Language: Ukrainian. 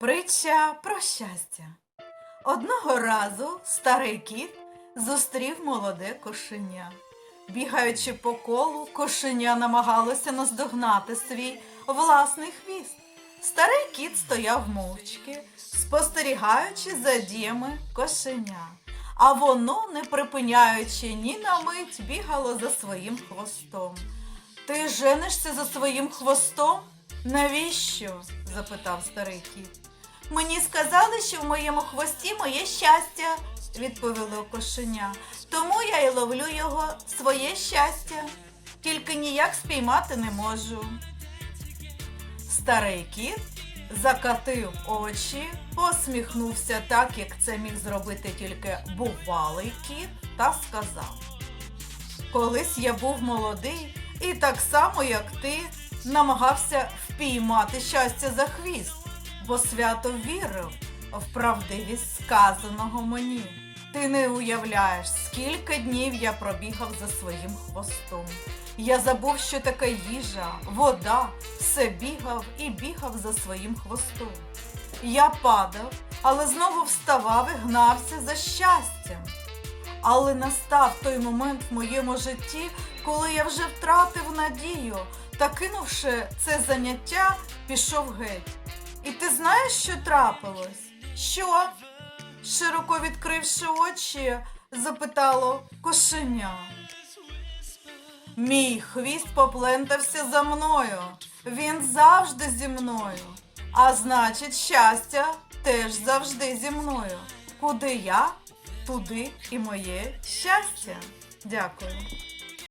Притча про щастя. Одного разу старий кіт зустрів молоде кошеня. Бігаючи по колу, кошеня намагалося наздогнати свій власний хвіст. Старий кіт стояв мовчки, спостерігаючи за діями кошеня. А воно, не припиняючи ні на мить, бігало за своїм хвостом. Ти женишся за своїм хвостом? Навіщо? запитав старий кіт. Мені сказали, що в моєму хвості моє щастя, відповіло кошеня. Тому я й ловлю його своє щастя, тільки ніяк спіймати не можу. Старий кіт закатив очі, посміхнувся так, як це міг зробити тільки бувалий кіт, та сказав. Колись я був молодий і так само, як ти, намагався впіймати щастя за хвіст, бо свято вірив в правдивість сказаного мені. Ти не уявляєш, скільки днів я пробігав за своїм хвостом. Я забув, що таке їжа, вода, все бігав і бігав за своїм хвостом. Я падав, але знову вставав і гнався за щастям. Але настав той момент в моєму житті, коли я вже втратив надію та, кинувши це заняття, пішов геть. І ти знаєш, що трапилось? Що? Широко відкривши очі, запитало кошеня. Мій хвіст поплентався за мною. Він завжди зі мною. А значить, щастя теж завжди зі мною. Куди я, туди і моє щастя. Дякую.